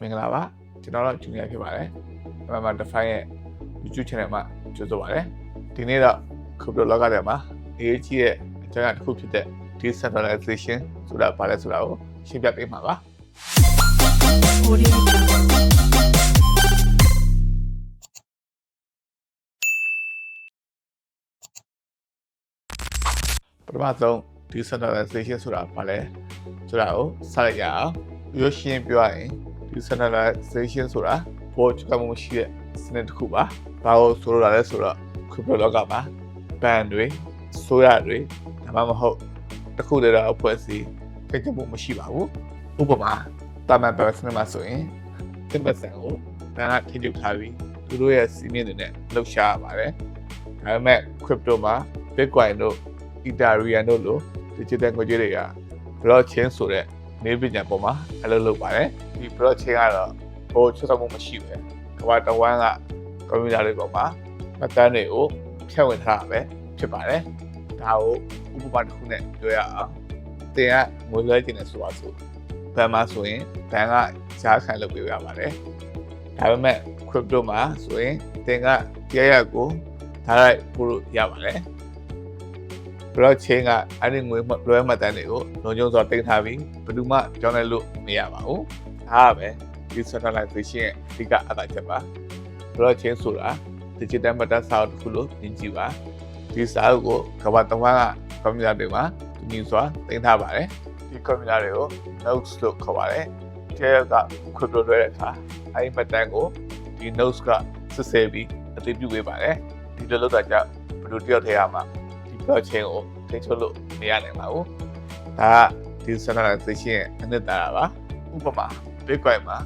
မင်္ဂလာပါကျွန်တော်တော့ဂျူနီယာဖြစ်ပါတယ်အမှန်မှ Define ရဲ့ YouTube channel မှာကြိုဆိုပါတယ်ဒီနေ့တော့ crypto လောကထဲမှာအရေးကြီးတဲ့အကြောင်းအရာတစ်ခုဖြစ်တဲ့ decentralization ဆိုတာဘာလဲဆိုတာကိုရှင်းပြပေးမှာပါပထမဆုံး decentralization ဆိုတာဘာလဲဆိုတာကိုစလိုက်ရအောင်ပြောရှင်းပြောရရင် decentralization ဆိုတာပေါ်ချကမှုရှိတဲ့စနစ်တစ်ခုပါဘာလို့ဆိုလိုတာလဲဆိုတော့ crypto လောကမှာဘန်တွေဆိုရတွေဒါမှမဟုတ်တစ်ခုတည်းတော့အဖွဲ့အစည်းဖိတ်မှုမရှိပါဘူးဥပမာတာမန်ဘက်စနစ်မှာဆိုရင်တင်ပတ်စံကိုဘန်ကထိချုပ်ထားပြီးသူတို့ရဲ့စီးမြင့်တွေနဲ့လှုပ်ရှားရပါတယ်ဒါပေမဲ့ crypto မှာ Bitcoin တို့ Ethereum တို့လို digital ငွေကြေးတွေက blockchain ဆိုတဲ့နေပညာပေါ်မှာအလုပ်လုပ်ပါတယ် ဒီ blockchain ကတော့ဟိုချက်ဆောင်မှုမရှိပဲကမ္ဘာတဝန်းကကွန်ပျူတာတွေပေါ်မှာမှတ်တမ်းတွေကိုဖြန့်ဝေထားတာပဲဖြစ်ပါတယ်ဒါကိုဥပမာတစ်ခုနဲ့ပြောရအောင်တင်ကငွေလွှဲခြင်းနဲ့ဆိုပါစို့ဘဏ်မှာဆိုရင်ဘဏ်ကကြားခံလုပ်ပေးရပါတယ်ဒါပေမဲ့ crypto မှာဆိုရင်တင်ကရရကိုဒါလိုက်ပို့လို့ရပါတယ် blockchain ကအဲ့ဒီငွေလွှဲမှတ်တမ်းတွေကိုလုံခြုံစွာတင်ထားပြီးဘယ်သူမှကြောင်းလဲလို့မရပါဘူး။ ဒါကပဲ decentralization ရဲ့အဓိကအသာချက်ပါ blockchain ဆိုတာ digital မှတ်တမ်းစာအုပ်တစ်ခုလို့မြင်ကြည့်ပါဒီစာအုပ်ကိုကမ္ဘာတစ်ဝန်းကကွန်ပျူတာတွေမှာတူညီစွာတင်ထားပါတယ်ဒီကွန်ပျူတာတွေကို nodes လို့ခေါ်ပါတယ်ကျဲက crypto လွှဲတဲ့အခါအဲ့ဒီမှတ်တမ်းကိုဒီ nodes ကစစ်ဆေးပြီးအသိပြုပေးပါတယ်ဒီလိုလုပ်တာကြောင့်ဘယ်လိုတယောက်ထဲရမှာဒီ blockchain ကိုထိန်းချုပ်လို့မရနိုင်ပါဘူး။ဒါက decentralization ရဲ့အနှစ်သာရပါ။ဥပမာ Bitcoin မှာ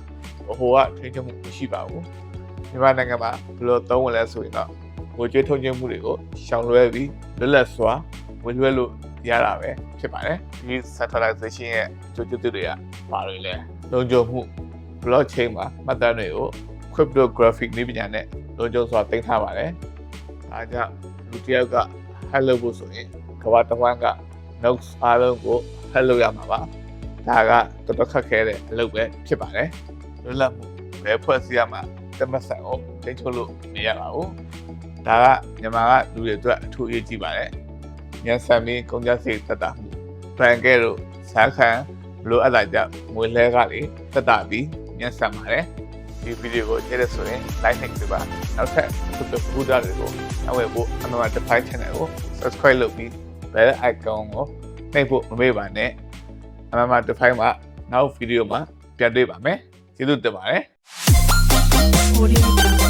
ဟိုကထိန်းချုပ်မှုမရှိပါဘူး။မြန်မာနိုင်ငံမှာဘယ်လိုသုံးဝင်လဲဆိုရင်တော့ငွေကြေးထုံးချင်းမှုတွေကိုရှောင်လွှဲပြီးလွတ်လပ်စွာဝင်လွှဲလို့ရတာပဲဖြစ်ပါတယ်။ဒီ centralization ရဲ့အကျိုးကျေးဇူးတွေကဘာတွေလဲ။လုံခြုံမှု blockchain မှာမှတ်တမ်းတွေကို cryptographic နည်းပညာနဲ့လုံခြုံစွာတင်ထားပါတယ်။ဒါကြောင့်လူတစ်ယောက်က hack လုပ်ဖို့ဆိုရင်ကမ္ဘာတစ်ဝန်းက nodes အားလုံးကို hack လုပ်ရမှာပါ ဒါကတော်တော်ခက်ခဲတဲ့အလုပ်ပဲဖြစ်ပါတယ်လွတ်လပ်မှုဘယ်ဖွဲ့စည်းရမှာတမဆန်ကိုထိန်းချုပ်လို့မရပါဘူးဒါကမြန်မာကလူတွေအတွက်အထူးအရေးကြီးပါတယ်ညံဆန်ပြီးကုန်ကြစိတ်တက်တာမှုဘန်ကဲတို့ဆန်းခံဘလို့အပ်လာကြငွေလဲကလေတက်တာပြီးညံဆန်ပါတယ်ဒီဗီဒီယိုကိုကြည့်ရဆိုရင် like နှိပ်ပေးပါနောက်ထပ်ခုတခုဒါတွေကိုအဝယ်ဖို့အမှန်မှ define channel ကို subscribe လုပ်ပြီး bell icon ကိုနှိပ်ဖို့မမေ့ပါနဲ့ အမှန်မှ define မှာနောက်ဗီဒီယိုမှာပြန်တွေ့ပါမယ်ကျေးဇူးတင်ပါတယ် Audio